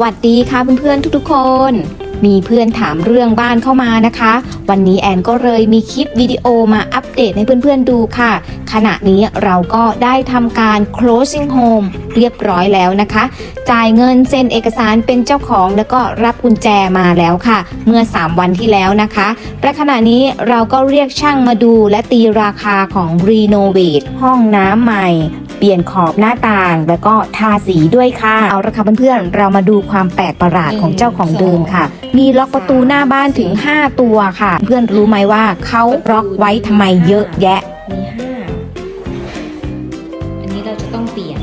วัสดีค่ะเพื่อนๆทุกๆคน มีเพื่อนถามเรื่องบ้านเข้ามานะคะ วันนี้แอนก็เลยมีคลิปวิดีโอมาอัปเดตให้เพื่อนๆดูค่ะ ขณะนี้เราก็ได้ทำการ closing home เรียบร้อยแล้วนะคะ จ่ายเงินเซ็นเอกสารเป็นเจ้าของแล้วก็รับกุญแจมาแล้วค่ะ เมื่อ 3 วันที่แล้วนะคะและขณะนี้เราก็เรียกช่างมาดูและตีราคาของรีโนเวทห้องน้ำใหม่ ปลี่ยนขอบหน้าต่าง แล้วก็ทาสีด้วยค่ะ เอาละค่ะเพื่อนๆ เรามาดูความแปลกประหลาดของเจ้าของเดิมค่ะ มีล็อกประตูหน้าบ้านถึง 5 ตัวค่ะ เพื่อนรู้ไหมว่าเขาล็อกไว้ทำไมเยอะแยะ มีห้าอันนี้เราจะต้องเปลี่ยน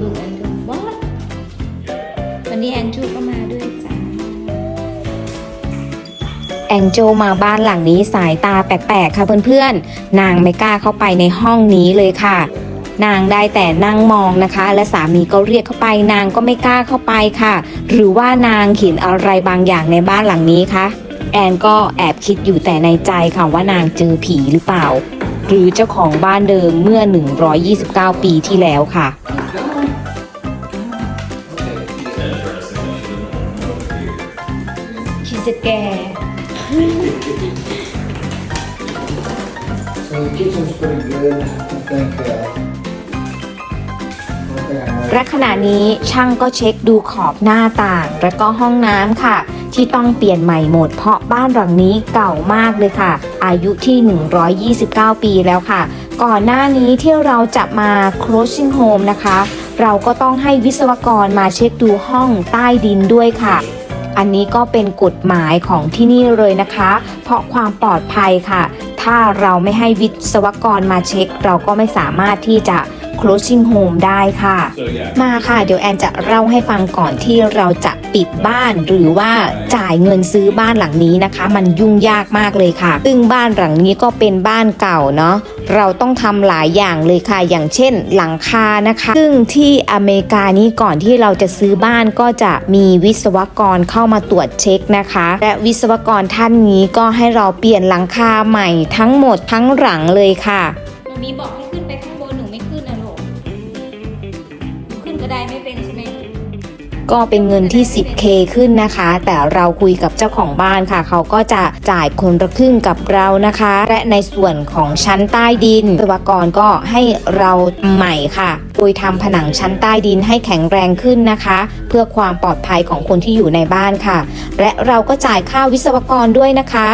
ดูแอนดูวอดวันนี้แอนจูก็ แองโจมาบ้านหลังนี้สายตาแปลกๆค่ะเพื่อนๆ นางไม่กล้าเข้าไปในห้องนี้เลยค่ะ นางได้แต่นั่งมองนะคะ และสามีก็เรียกเข้าไป นางก็ไม่กล้าเข้าไปค่ะ หรือว่านางเห็นอะไรบางอย่างในบ้านหลังนี้คะแอนก็แอบคิดอยู่แต่ในใจค่ะว่านางเจอผีหรือเปล่า หรือเจ้าของบ้านเดิมเมื่อ 129 ปีที่แล้วค่ะชีสแก So the kitchen's pretty good. I think. Uh, และขณะนี้ช่างก็เช็คดูขอบหน้าต่าง และก็ห้องน้ำค่ะ ที่ต้องเปลี่ยนใหม่หมด เพราะบ้านหลังนี้เก่ามากเลยค่ะ อายุที่ 129 ปีแล้วค่ะ ก่อนหน้านี้ที่เราจะมา closing home นะคะ เราก็ต้องให้วิศวกรมาเช็คดูห้องใต้ดินด้วยค่ะ อันนี้ก็เป็นกฎหมายของที่นี่เลยนะคะ เพราะความปลอดภัยค่ะ ถ้าเราไม่ให้วิศวกรมาเช็ค เราก็ไม่สามารถที่จะ closing home ได้ค่ะ So yeah, มาค่ะเดี๋ยวแอนจะเล่าให้ฟังก่อนที่เราจะปิดบ้านหรือว่าจ่ายเงินซื้อบ้านหลังนี้นะคะ มันยุ่งยากมากเลยค่ะ ซึ่งบ้านหลังนี้ก็เป็นบ้านเก่าเนาะเราต้องทำหลายอย่างเลยค่ะ อย่างเช่นหลังคานะคะ ซึ่งที่อเมริกานี้ก่อนที่เราจะซื้อบ้านก็จะมีวิศวกรเข้ามาตรวจเช็คนะคะ และวิศวกรท่านนี้ก็ให้เราเปลี่ยนหลังคาใหม่ทั้งหมดทั้งหลังเลยค่ะหนูมีบอกให้ขึ้นไปข้างบนหนูไม่ขึ้นนะลูกหนูขึ้น ก็ได้ไม่เป็นใช่ไหมก็เป็นเงินที่ 10k ขึ้นนะคะ แต่เราคุยกับเจ้าของบ้านค่ะ เขาก็จะจ่ายคนละครึ่งกับเรานะคะ และในส่วนของชั้นใต้ดินวิศวกรก็ให้เราใหม่ค่ะ โดยทำผนังชั้นใต้ดินให้แข็งแรงขึ้นนะคะ เพื่อความปลอดภัยของคนที่อยู่ในบ้านค่ะ และเราก็จ่ายค่าวิศวกรด้วยนะคะ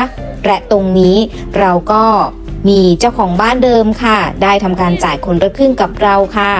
และตรงนี้เราก็มีเจ้าของบ้านเดิมค่ะ ได้ทำการจ่ายคนละครึ่งกับเราค่ะ